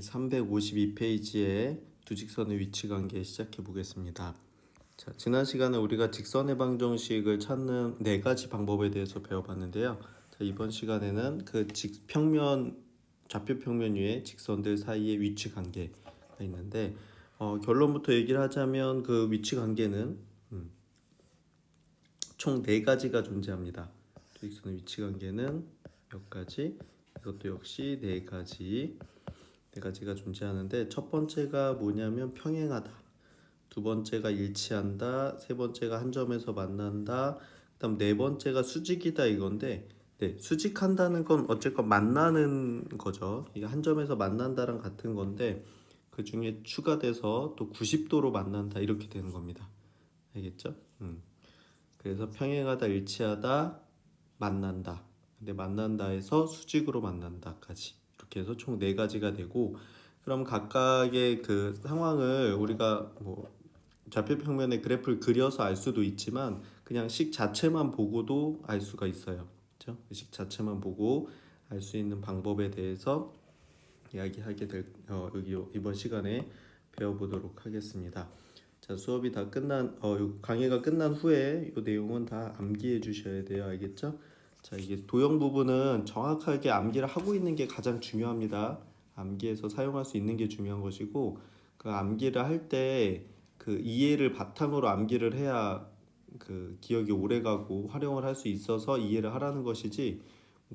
352페이지의 두 직선의 위치 관계 시작해 보겠습니다. 자, 지난 시간에 우리가 직선의 방정식을 찾는 네 가지 방법에 대해서 배워봤는데요. 자, 이번 시간에는 그 직, 평면 좌표 평면 위에 직선들 사이의 위치 관계가 있는데 어, 결론부터 얘기를 하자면 그 위치 관계는 음, 총네 가지가 존재합니다. 두 직선의 위치 관계는 몇 가지? 이것도 역시 네 가지. 네 가지가 존재하는데 첫 번째가 뭐냐면 평행하다. 두 번째가 일치한다. 세 번째가 한 점에서 만난다. 그다음 네 번째가 수직이다 이건데 네, 수직한다는 건 어쨌건 만나는 거죠. 이게 한 점에서 만난다랑 같은 건데 그 중에 추가돼서 또 90도로 만난다 이렇게 되는 겁니다. 알겠죠? 음. 그래서 평행하다, 일치하다, 만난다. 근데 만난다에서 수직으로 만난다까지 이렇게 해서 총 네 가지가 되고 그럼 각각의 그 상황을 우리가 뭐 좌표 평면에 그래프를 그려서 알 수도 있지만 그냥 식 자체만 보고도 알 수가 있어요. 그렇죠? 식 자체만 보고 알 수 있는 방법에 대해서 이야기하게 될 어, 여기 이번 시간에 배워보도록 하겠습니다. 자 수업이 다 끝난 어요 강의가 끝난 후에 이 내용은 다 암기해 주셔야 돼요. 알겠죠? 자 이게 도형 부분은 정확하게 암기를 하고 있는 게 가장 중요합니다. 암기해서 사용할 수 있는 게 중요한 것이고 그 암기를 할 때 그 이해를 바탕으로 암기를 해야 그 기억이 오래 가고 활용을 할 수 있어서 이해를 하라는 것이지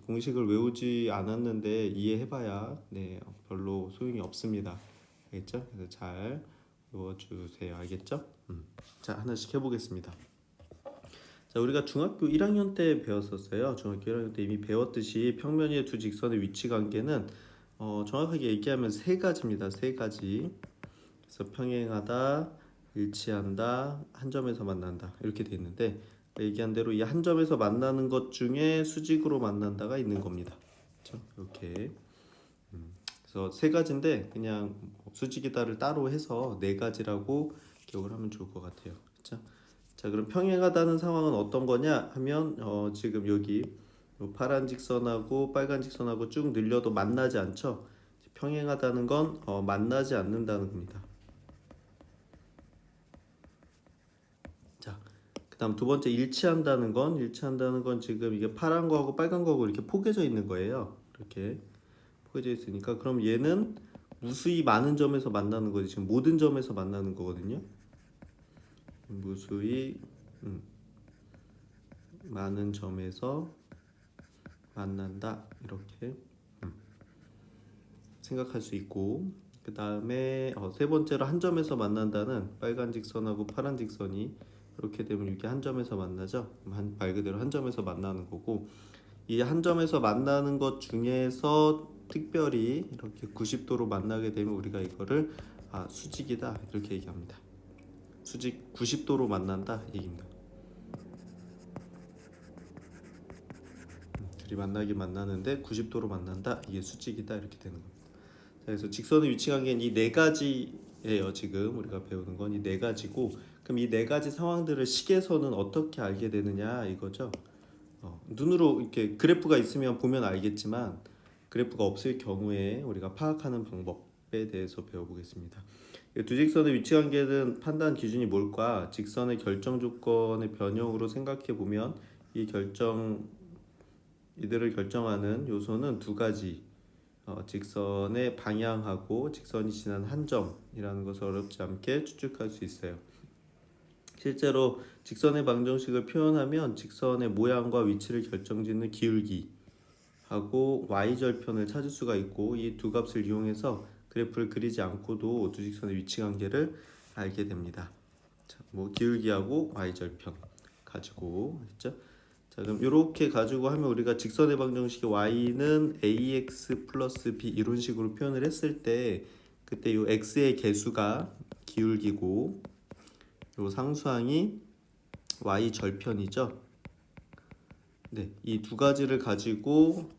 공식을 외우지 않았는데 이해해봐야 네 별로 소용이 없습니다. 알겠죠? 그래서 잘 외워주세요. 알겠죠? 음. 자 하나씩 해보겠습니다. 자 우리가 중학교 1학년 때 배웠었어요. 중학교 1학년 때 이미 배웠듯이 평면 위의 두 직선의 위치 관계는 어, 정확하게 얘기하면 세 가지입니다. 세 가지. 그래서 평행하다, 일치한다, 한 점에서 만난다 이렇게 돼 있는데 얘기한 대로 이 한 점에서 만나는 것 중에 수직으로 만난다가 있는 겁니다. 그렇죠? 이렇게. 음, 그래서 세 가지인데 그냥 수직이다를 따로 해서 네 가지라고 기억을 하면 좋을 것 같아요. 그렇죠? 자, 그럼 평행하다는 상황은 어떤 거냐 하면 어, 지금 여기 요 파란 직선하고 빨간 직선하고 쭉 늘려도 만나지 않죠. 평행하다는 건 어, 만나지 않는다는 겁니다. 자, 그다음 두 번째 일치한다는 건 일치한다는 건 지금 이게 파란 거하고 빨간 거하고 이렇게 포개져 있는 거예요. 이렇게 포개져 있으니까 그럼 얘는 무수히 많은 점에서 만나는 거지 지금 모든 점에서 만나는 거거든요. 무수히 음, 많은 점에서 만난다. 이렇게 음, 생각할 수 있고. 그 다음에 어, 세 번째로 한 점에서 만난다는 빨간 직선하고 파란 직선이 이렇게 되면 이렇게 한 점에서 만나죠? 한, 말 그대로 한 점에서 만나는 거고. 이 한 점에서 만나는 것 중에서 특별히 이렇게 90도로 만나게 되면 우리가 이거를 아, 수직이다. 이렇게 얘기합니다 수직 90도로 만난다 얘기입니다 둘이 만나긴 만나는데 90도로 만난다 이게 수직이다 이렇게 되는 겁니다. 자, 그래서 직선의 위치 관계는 이 네 가지예요. 지금 우리가 배우는 건 이 네 가지고 그럼 이 네 가지 상황들을 식에서는 어떻게 알게 되느냐 이거죠. 어, 눈으로 이렇게 그래프가 있으면 보면 알겠지만 그래프가 없을 경우에 우리가 파악하는 방법에 대해서 배워보겠습니다. 이두 직선의 위치 관계는 판단 기준이 뭘까? 직선의 결정 조건의 변형으로 생각해 보면 이 결정 이들을 결정하는 요소는 두 가지. 어, 직선의 방향하고 직선이 지난 한 점이라는 것을 어렵지 않게 추측할 수 있어요. 실제로 직선의 방정식을 표현하면 직선의 모양과 위치를 결정짓는 기울기 하고 y 절편을 찾을 수가 있고 이 두 값을 이용해서 그래프를 그리지 않고도 두 직선의 위치 관계를 알게 됩니다. 자, 뭐 기울기하고 y 절편 가지고 했죠. 자 그럼 이렇게 가지고 하면 우리가 직선의 방정식의 y는 ax 플러스 b 이런 식으로 표현을 했을 때 그때 이 x의 개수가 기울기고 요 상수항이 y 절편이죠. 네, 이 두 가지를 가지고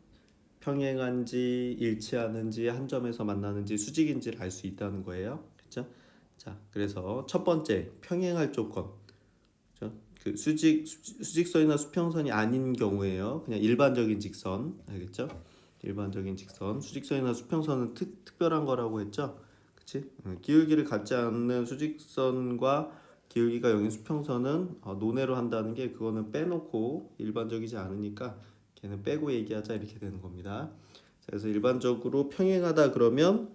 평행한지 일치하는지 한 점에서 만나는지 수직인지를 알 수 있다는 거예요. 그렇죠? 자, 그래서 첫 번째 평행할 조건. 그렇죠? 그 수직 수- 수직선이나 수평선이 아닌 경우에요. 그냥 일반적인 직선 알겠죠? 일반적인 직선. 수직선이나 수평선은 특, 특별한 거라고 했죠. 그치? 음, 기울기를 갖지 않는 수직선과 기울기가 0인 수평선은 어, 논외로 한다는 게 그거는 빼놓고 일반적이지 않으니까 걔는 빼고 얘기하자 이렇게 되는 겁니다. 자, 그래서 일반적으로 평행하다 그러면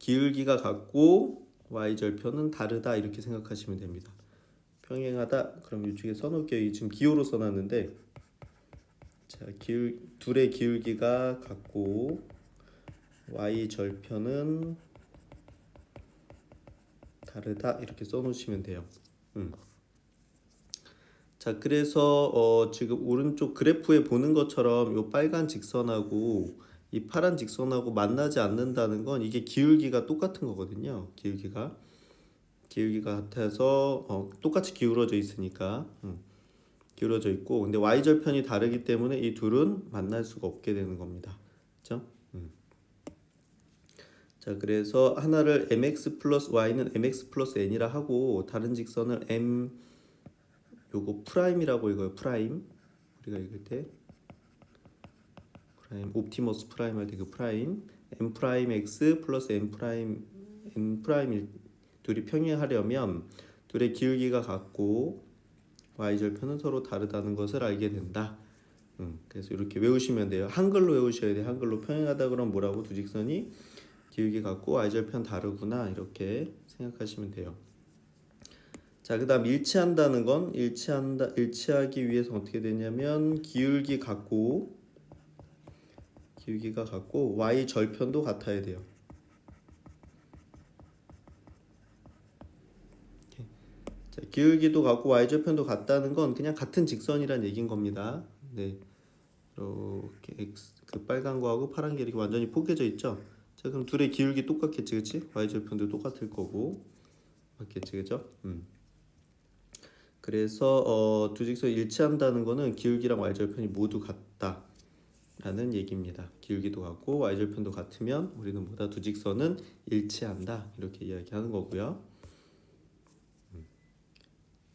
기울기가 같고 y절편은 다르다 이렇게 생각하시면 됩니다. 평행하다 그럼 이쪽에 써놓을게요. 지금 기호로 써놨는데 자 기울 둘의 기울기가 같고 y 절편은 다르다 이렇게 써놓으시면 돼요. 음. 자 그래서 어, 지금 오른쪽 그래프에 보는 것처럼 이 빨간 직선하고 이 파란 직선하고 만나지 않는다는 건 이게 기울기가 똑같은 거거든요. 기울기가 기울기가 같아서 어, 똑같이 기울어져 있으니까 음, 기울어져 있고 근데 y 절편이 다르기 때문에 이 둘은 만날 수가 없게 되는 겁니다. 그렇죠? 음. 자 그래서 하나를 mx 플러스 y는 mx 플러스 n이라 하고 다른 직선을 m 요거 프라임이라고 읽어요. 프라임 우리가 읽을 때 프라임 옵티머스 프라임 할 때 그 프라임 m 프라임 x 플러스 n 프라임 n 프라임 일- 둘이 평행하려면 둘의 기울기가 같고 y 절편은 서로 다르다는 것을 알게 된다. 음, 그래서 이렇게 외우시면 돼요. 한글로 외우셔야 돼요. 한글로 평행하다 그럼 뭐라고 두 직선이 기울기 같고 y 절편 다르구나 이렇게 생각하시면 돼요. 자, 그다음 일치한다는 건 일치한다 일치하기 위해서 어떻게 되냐면 기울기 같고 기울기가 같고 y 절편도 같아야 돼요. 자, 기울기도 같고 y 절편도 같다는 건 그냥 같은 직선이란 얘긴 겁니다. 네. 이렇게 x 그 빨간 거하고 파란 게 이렇게 완전히 포개져 있죠. 자, 그럼 둘의 기울기 똑같겠지, 그렇지? y 절편도 똑같을 거고 맞겠지, 그죠? 음. 그래서 어, 두 직선이 일치한다는 거는 기울기랑 y절편이 모두 같다 라는 얘기입니다. 기울기도 같고 y절편도 같으면 우리는 뭐다 두 직선은 일치한다 이렇게 이야기하는 거고요. 음.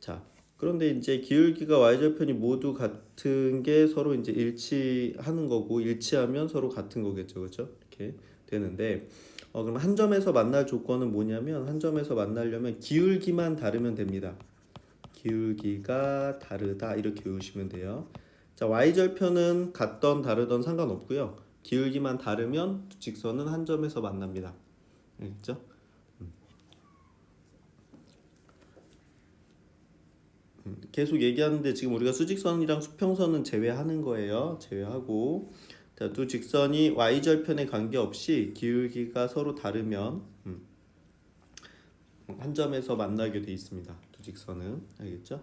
자 그런데 이제 기울기가 y절편이 모두 같은 게 서로 이제 일치하는 거고 일치하면 서로 같은 거겠죠, 그렇죠? 이렇게 되는데 어, 그럼 한 점에서 만날 조건은 뭐냐면 한 점에서 만나려면 기울기만 다르면 됩니다. 기울기가 다르다 이렇게 외우시면 돼요. 자, y절편은 같던 다르던 상관없고요. 기울기만 다르면 두 직선은 한 점에서 만납니다. 알겠죠? 음. 음, 계속 얘기하는데 지금 우리가 수직선이랑 수평선은 제외하는 거예요. 제외하고 자, 두 직선이 y절편에 관계없이 기울기가 서로 다르면 음, 한 점에서 만나게 돼 있습니다. 두 직선은 알겠죠?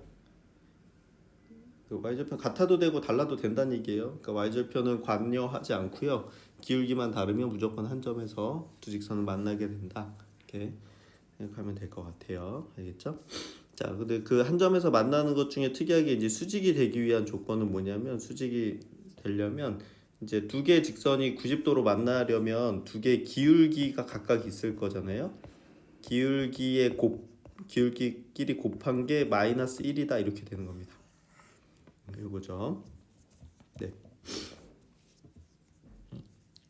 그 y절편 같아도 되고 달라도 된다는 얘기예요. 그러니까 y절편은 관여하지 않고요. 기울기만 다르면 무조건 한 점에서 두 직선을 만나게 된다. 이렇게 생각하면 될 것 같아요. 알겠죠? 자, 근데 그 한 점에서 만나는 것 중에 특이하게 이제 수직이 되기 위한 조건은 뭐냐면 수직이 되려면 이제 두 개의 직선이 90도로 만나려면 두 개의 기울기가 각각 있을 거잖아요. 기울기의 곱 기울기끼리 곱한 게 마이너스 1이다 이렇게 되는 겁니다. 이거죠. 네.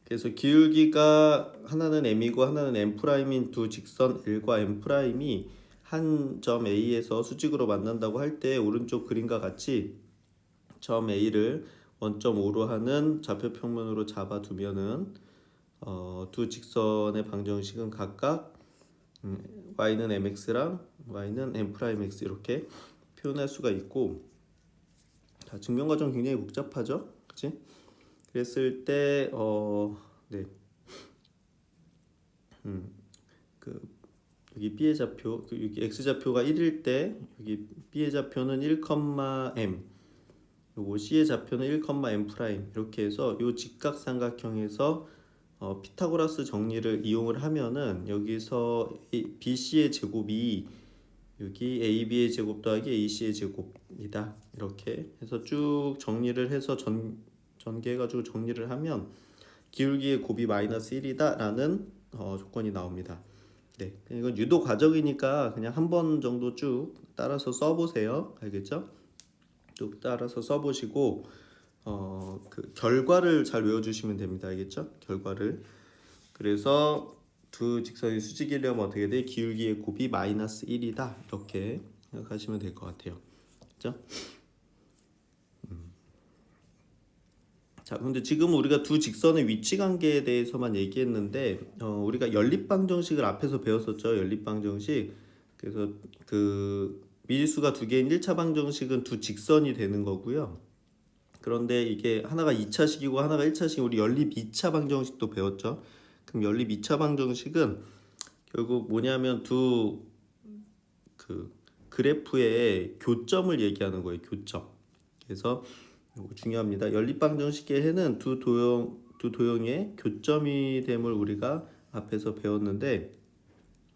그래서 기울기가 하나는 m이고 하나는 m 프라임인 두 직선 L과 m 프라임이 한 점 A에서 수직으로 만난다고 할 때 오른쪽 그림과 같이 점 A를 원점 5로 하는 좌표 평면으로 잡아두면은 어, 두 직선의 방정식은 각각 음, y는 mx랑 y는 m 프라임 x 이렇게 표현할 수가 있고 자, 증명 과정 굉장히 복잡하죠, 그렇지? 그랬을 때 어, 네, 음, 그 여기 b의 좌표, 그 여기 x 좌표가 1일 때 여기 b의 좌표는 1,m, 요거 c의 좌표는 1,m 프라임 이렇게 해서 요 직각삼각형에서 어, 피타고라스 정리를 이용을 하면은 여기서 이 BC의 제곱이 여기 AB의 제곱 더하기 AC의 제곱이다. 이렇게 해서 쭉 정리를 해서 전 전개해가지고 정리를 하면 기울기의 곱이 마이너스 1이다 라는 어, 조건이 나옵니다. 네, 이건 유도 과정이니까 그냥 한 번 정도 쭉 따라서 써보세요. 알겠죠? 쭉 따라서 써보시고 어, 그 결과를 잘 외워주시면 됩니다. 알겠죠? 결과를. 그래서 두 직선이 수직이려면 어떻게 돼? 기울기의 곱이 마이너스 1이다. 이렇게 생각하시면 될 것 같아요. 그죠? 음. 자, 근데 지금 우리가 두 직선의 위치 관계에 대해서만 얘기했는데 어, 우리가 연립방정식을 앞에서 배웠었죠. 연립방정식. 그래서 그 미지수가 두 개인 1차 방정식은 두 직선이 되는 거고요. 그런데 이게 하나가 2차식이고 하나가 1차식 우리 연립 2차 방정식도 배웠죠. 그럼 연립 2차 방정식은 결국 뭐냐면 두 그 그래프의 교점을 얘기하는 거예요. 교점. 그래서 이거 중요합니다. 연립 방정식의 해는 두 도형 두 도형의 교점이 됨을 우리가 앞에서 배웠는데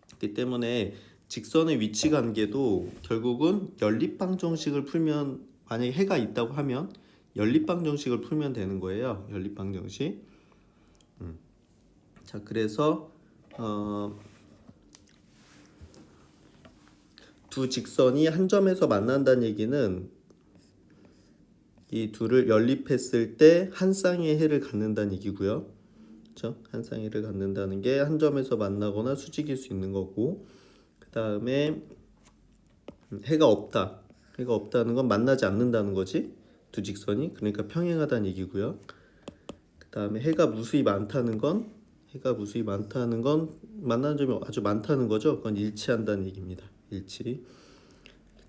그렇기 때문에 직선의 위치 관계도 결국은 연립 방정식을 풀면 만약에 해가 있다고 하면 연립 방 정식을 풀면 되는 거예요. 연립 방 정식. 음. 자, 그래서 어, 두 직선이 한 점에서 만난다는 얘기는 이 둘을 연립했을 때 한 쌍의 해를 갖는다는 얘기고요. 그렇죠? 한 쌍의 해를 갖는다는 게 한 점에서 만나거나 수직일 수 있는 거고 그 다음에 해가 없다. 해가 없다는 건 만나지 않는다는 거지. 두 직선이 그러니까 평행하다는 얘기고요. 그 다음에 해가 무수히 많다는 건 해가 무수히 많다는 건 만나는 점이 아주 많다는 거죠. 그건 일치한다는 얘기입니다. 일치.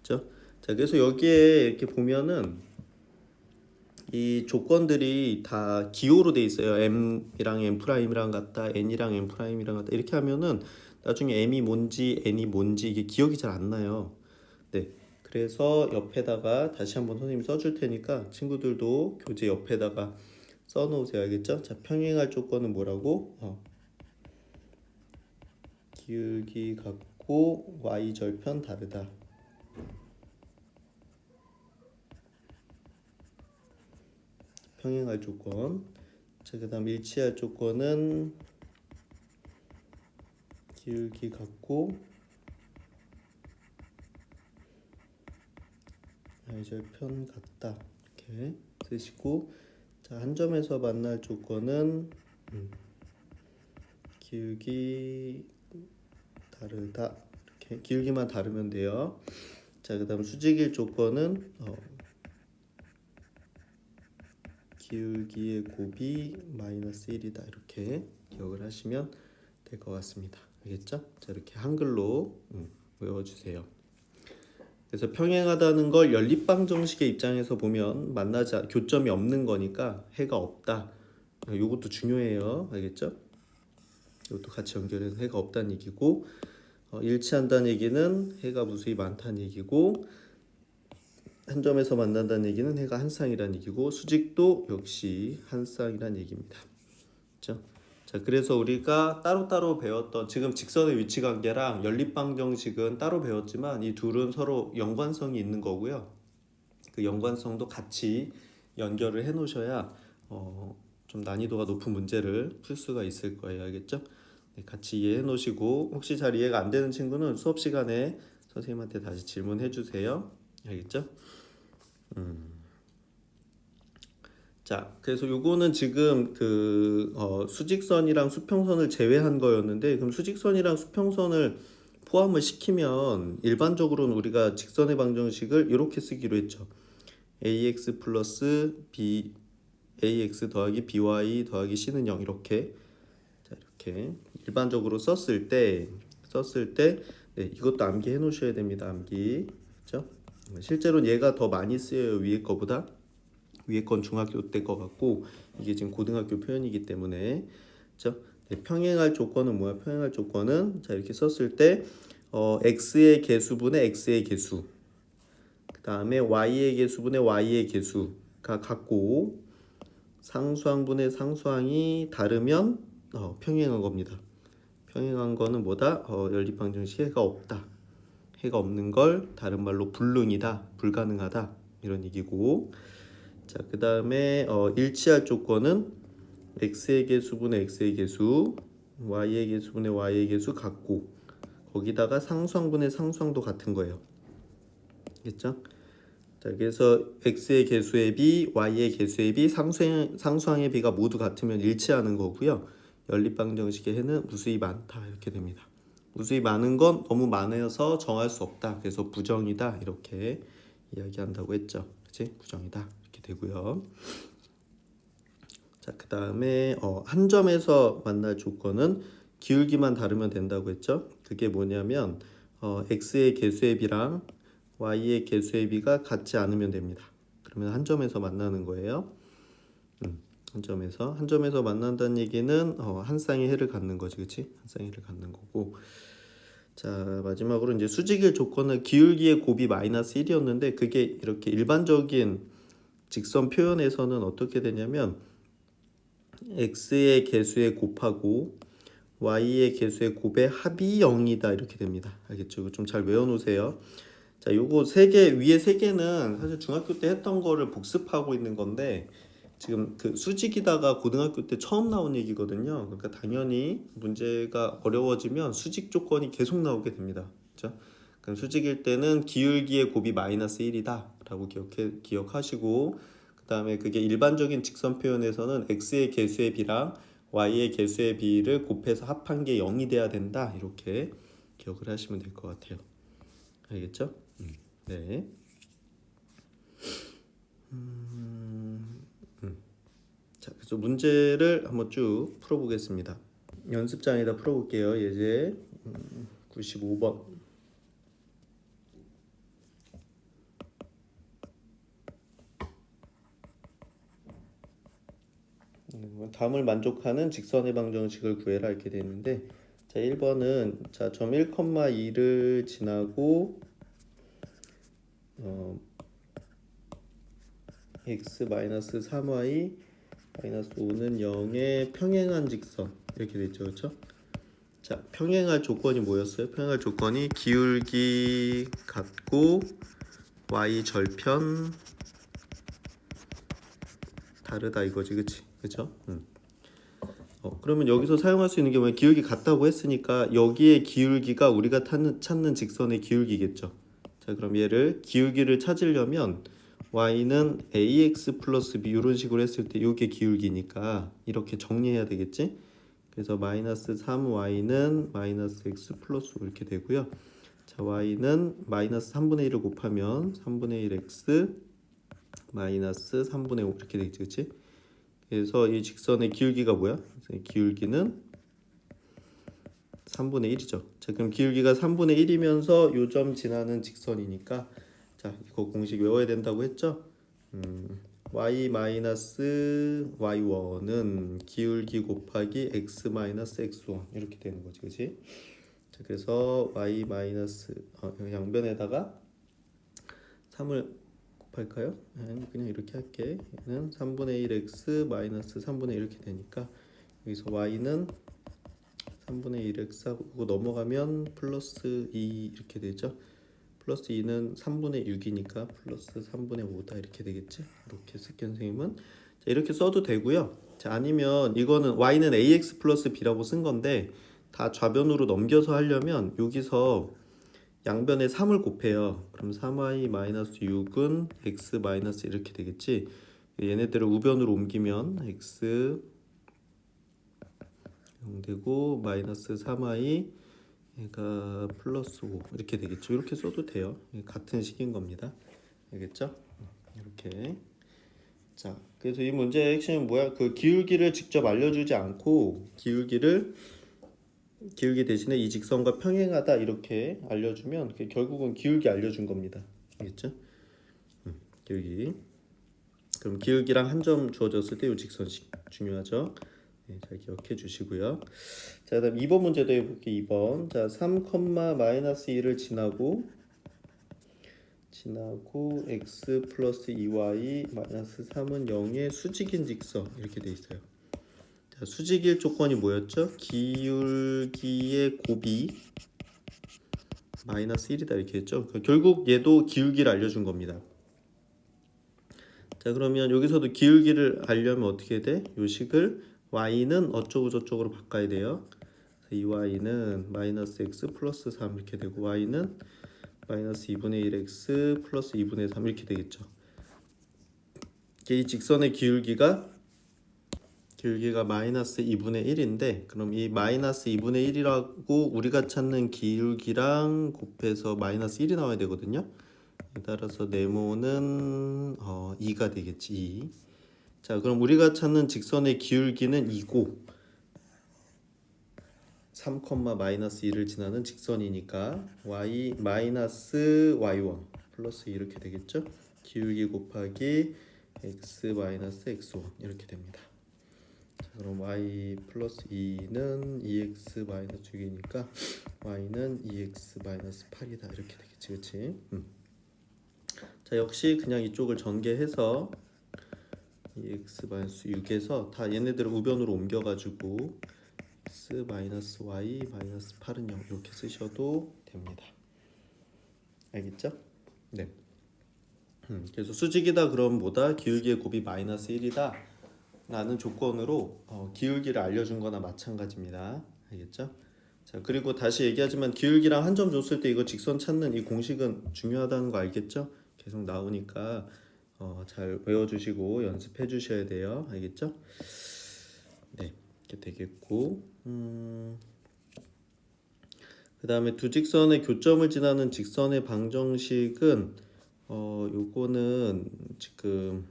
그렇죠? 자 그래서 여기에 이렇게 보면은 이 조건들이 다 기호로 돼 있어요. m이랑 m 프라임이랑 같다, n이랑 m 프라임이랑 같다 이렇게 하면은 나중에 m이 뭔지 n이 뭔지 이게 기억이 잘 안 나요. 네. 그래서 옆에다가 다시 한번 선생님 써줄 테니까 친구들도 교재 옆에다가 써놓으세요. 알겠죠? 자, 평행할 조건은 뭐라고? 어. 기울기 같고 y 절편 다르다. 평행할 조건. 자, 그다음 일치할 조건은 기울기 같고 y절편 같다. 이렇게 쓰시고 자, 한 점에서 만날 조건은 음, 기울기 다르다. 이렇게 기울기만 다르면 돼요. 자, 그 다음 수직일 조건은 어, 기울기의 곱이 마이너스 1이다. 이렇게 기억을 하시면 될 것 같습니다. 알겠죠? 자, 이렇게 한글로 음, 외워주세요. 그래서 평행하다는 걸 연립방 정식의 입장에서 보면 만나지 않- 교점이 없는 거니까 해가 없다. 이것도 중요해요. 알겠죠? 이것도 같이 연결해서 해가 없다는 얘기고 어, 일치한다는 얘기는 해가 무수히 많다는 얘기고 한 점에서 만난다는 얘기는 해가 한 쌍이라는 얘기고 수직도 역시 한 쌍이라는 얘기입니다. 그렇죠? 자, 그래서 우리가 따로따로 배웠던 지금 직선의 위치 관계랑 연립방 정식은 따로 배웠지만 이 둘은 서로 연관성이 있는 거고요. 그 연관성도 같이 연결을 해 놓으셔야 어, 좀 난이도가 높은 문제를 풀 수가 있을 거예요. 알겠죠? 네, 같이 이해해 놓으시고 혹시 잘 이해가 안 되는 친구는 수업 시간에 선생님한테 다시 질문해 주세요. 알겠죠? 자, 그래서 요거는 지금 그 어, 수직선이랑 수평선을 제외한 거였는데 그럼 수직선이랑 수평선을 포함을 시키면 일반적으로는 우리가 직선의 방정식을 이렇게 쓰기로 했죠. ax 플러스 b ax 더하기 by 더하기 c는 0 이렇게 자, 이렇게 일반적으로 썼을 때 썼을 때 네, 이것도 암기해 놓으셔야 됩니다. 암기. 그렇죠? 실제로는 얘가 더 많이 쓰여요. 위에 거보다. 위에 건 중학교 때 거 같고 이게 지금 고등학교 표현이기 때문에 그렇죠? 네, 평행할 조건은 뭐야? 평행할 조건은 자 이렇게 썼을 때 어, x의 개수분의 x의 개수 그 다음에 y의 개수분의 y의 개수가 같고 상수항분의 상수항이 다르면 어, 평행한 겁니다. 평행한 거는 뭐다? 어, 연립방정식 해가 없다. 해가 없는 걸 다른 말로 불능이다, 불가능하다 이런 얘기고 자, 그 다음에 어, 일치할 조건은 x의 개수분의 x의 개수, y의 개수분의 y의 개수 같고 거기다가 상수항분의 상수항도 같은 거예요. 알겠죠? 자, 자, 그래서 x의 개수의 비, y의 개수의 비, 상수행, 상수항의 비가 모두 같으면 일치하는 거고요. 연립방 정식의 해는 무수히 많다 이렇게 됩니다. 무수히 많은 건 너무 많아서 정할 수 없다. 그래서 부정이다 이렇게 이야기한다고 했죠. 그렇지? 부정이다 되고요. 자, 그 다음에 어, 한 점에서 만날 조건은 기울기만 다르면 된다고 했죠. 그게 뭐냐면 어, x의 개수의 비랑 y의 개수의 비가 같지 않으면 됩니다. 그러면 한 점에서 만나는 거예요. 음, 한 점에서 한 점에서 만난다는 얘기는 어, 한 쌍의 해를 갖는 거지, 그렇지? 한 쌍의 해를 갖는 거고. 자 마지막으로 이제 수직일 조건은 기울기의 곱이 마이너스 1이었는데 그게 이렇게 일반적인 직선 표현에서는 어떻게 되냐면 x의 개수에 곱하고 y의 개수의 곱의 합이 0이다 이렇게 됩니다. 알겠죠? 이거 좀 잘 외워놓으세요. 자, 요거 세 개 위에 세 개는 사실 중학교 때 했던 거를 복습하고 있는 건데 지금 그 수직이다가 고등학교 때 처음 나온 얘기거든요. 그러니까 당연히 문제가 어려워지면 수직 조건이 계속 나오게 됩니다. 그렇죠? 그럼 수직일 때는 기울기의 곱이 마이너스 1이다 라고 기억해 기억하시고 그 다음에 그게 일반적인 직선 표현에서는 x의 개수의 비랑 y의 개수의 비를 곱해서 합한 게 0이 돼야 된다. 이렇게 기억을 하시면 될 것 같아요. 알겠죠? 음, 네. 자, 그래서 문제를 한번 쭉 풀어보겠습니다. 연습장에다 풀어볼게요. 예제 음, 95번. 음, 담을 만족하는 직선의 방정식을 구해라 이렇게 돼 있는데 자 1번은 자점 1,2를 지나고 어, x 마이너스 3y 마이너스 5는 0의 평행한 직선 이렇게 됐죠 그렇죠? 자 평행할 조건이 뭐였어요? 평행할 조건이 기울기 같고 y 절편 다르다 이거지 그치? 그쵸? 음. 어, 그러면 여기서 사용할 수 있는 게 뭐야? 기울기 같다고 했으니까 여기에 기울기가 우리가 찾는, 찾는 직선의 기울기겠죠 자 그럼 얘를 기울기를 찾으려면 y는 ax 플러스 b 이런 식으로 했을 때 이게 기울기니까 이렇게 정리해야 되겠지? 그래서 마이너스 3y는 마이너스 x 플러스 5 이렇게 되고요. 자 y는 마이너스 3분의 1을 곱하면 3분의 1 x 마이너스 3분의 5 이렇게 되겠지, 그렇지? 그래서 이 직선의 기울기가 뭐야? 기울기는 3분의 1이죠. 자 그럼 기울기가 3분의 1이면서 요점 지나는 직선이니까 자 이거 공식 외워야 된다고 했죠? 음, y 마이너스 y1은 기울기 곱하기 x 마이너스 x1 이렇게 되는 거지, 그렇지? 자 그래서 y 어, 양변에다가 3을 곱할까요? 아니, 그냥 이렇게 할게. 얘는 3분의 1x 마이너스 3분의 1 이렇게 되니까 여기서 y는 3분의 1x 하고 넘어가면 플러스 2 이렇게 되죠. 플러스 2는 3분의 6이니까 플러스 3분의 5다 이렇게 되겠지? 이렇게 스키 선생님은 자, 이렇게 써도 되고요. 자, 아니면 이거는 y는 ax 플러스 b라고 쓴 건데 다 좌변으로 넘겨서 하려면 여기서 양변에 3을 곱해요. 그럼 3y 마이너스 6은 x 마이너스 이렇게 되겠지? 얘네들을 우변으로 옮기면 x 0 되고 마이너스 3y 얘가 플러스 5 이렇게 되겠죠. 이렇게 써도 돼요. 같은 식인 겁니다. 알겠죠? 이렇게. 자, 그래서 이 문제의 핵심은 뭐야? 그 기울기를 직접 알려주지 않고 기울기를 기울기 대신에 이 직선과 평행하다 이렇게 알려주면 결국은 기울기 알려준 겁니다. 알겠죠? 음, 기울기. 그럼 기울기랑 한 점 주어졌을 때 이 직선식 중요하죠. 네, 잘 기억해 주시고요. 자, 그다음 2번 문제도 해볼게요. 2번. 자, 3, 마이너스 1을 지나고 지나고 x 플러스 2y 마이너스 3은 0의 수직인 직선 이렇게 돼 있어요. 자, 수직일 조건이 뭐였죠? 기울기의 곱이 마이너스 1이다 이렇게 했죠. 그러니까 결국 얘도 기울기를 알려준 겁니다. 자 그러면 여기서도 기울기를 알려면 어떻게 돼? 요식을 y는 어쩌고 저쩌고로 바꿔야 돼요. 이 y는 마이너스 x 플러스 3 이렇게 되고 y는 마이너스 2분의 1x 플러스 2분의 3 이렇게 되겠죠. 이 직선의 기울기가 기울기가 마이너스 2분의 1인데 그럼 이 마이너스 2분의 1이라고 우리가 찾는 기울기랑 곱해서 마이너스 1이 나와야 되거든요. 따라서 네모는 어, 2가 되겠지. 2. 자, 그럼 우리가 찾는 직선의 기울기는 2고 3, 마이너스 2를 지나는 직선이니까 y 마이너스 y1 플러스 이렇게 되겠죠? 기울기 곱하기 x 마이너스 x1 이렇게 됩니다. 자, 그럼 y 플러스 2는 2x 마이너스 6이니까 y는 2x 마이너스 8이다 이렇게 되겠지, 그렇지? 음. 자 역시 그냥 이쪽을 전개해서 2x 마이너스 6에서 다 얘네들을 우변으로 옮겨가지고 x 마이너스 y 마이너스 8은 0 이렇게 쓰셔도 됩니다. 알겠죠? 네. 음, 그래서 수직이다 그럼 뭐다? 기울기의 곱이 마이너스 1이다 라는 조건으로 어, 기울기를 알려준 거나 마찬가지입니다. 알겠죠? 자 그리고 다시 얘기하지만 기울기랑 한 점 줬을 때 이거 직선 찾는 이 공식은 중요하다는 거 알겠죠? 계속 나오니까 어, 잘 외워주시고 연습해 주셔야 돼요. 알겠죠? 네, 이렇게 되겠고, 음, 그 다음에 두 직선의 교점을 지나는 직선의 방정식은 어, 요거는 지금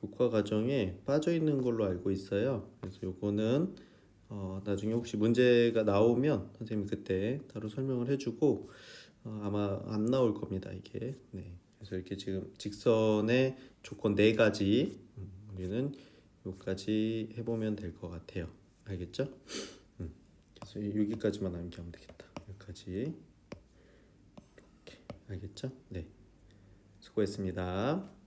교과 과정에 빠져 있는 걸로 알고 있어요. 그래서 요거는 어, 나중에 혹시 문제가 나오면 선생님이 그때 따로 설명을 해주고 어, 아마 안 나올 겁니다 이게. 네. 그래서 이렇게 지금 직선의 조건 네 가지 음, 우리는 여기까지 해보면 될 것 같아요. 알겠죠? 음, 그래서 여기까지만 암기하면 되겠다. 여기까지 이렇게 알겠죠? 네, 수고했습니다.